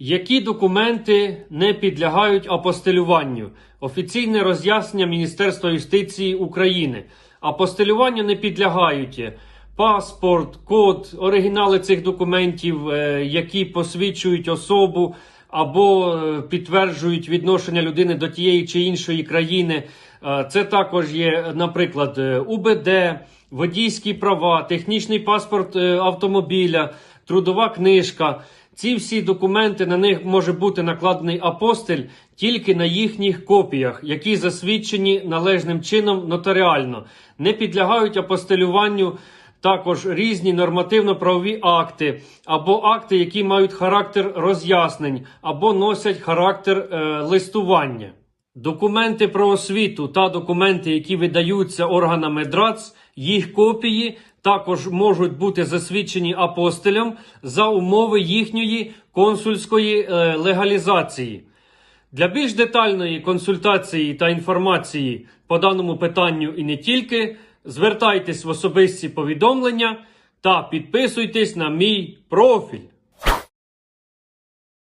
Які документи не підлягають апостилюванню? Офіційне роз'яснення Міністерства юстиції України. Апостилюванню не підлягають паспорт, код, оригінали цих документів, е, які посвідчують особу або е, підтверджують відношення людини до тієї чи іншої країни. Е, Це також є, наприклад, УБД, водійські права, технічний паспорт автомобіля, трудова книжка. Ці всі документи на них може бути накладений апостиль тільки на їхніх копіях, які засвідчені належним чином нотаріально, не підлягають апостилюванню також різні нормативно-правові акти або акти, які мають характер роз'яснень, або носять характер е, листування. Документи про освіту та документи, які видаються органами ДРАЦ, їх копії також можуть бути засвідчені апостилем за умови їхньої консульської е, легалізації. Для більш детальної консультації та інформації по даному питанню і не тільки, звертайтесь в особисті повідомлення та підписуйтесь на мій профіль.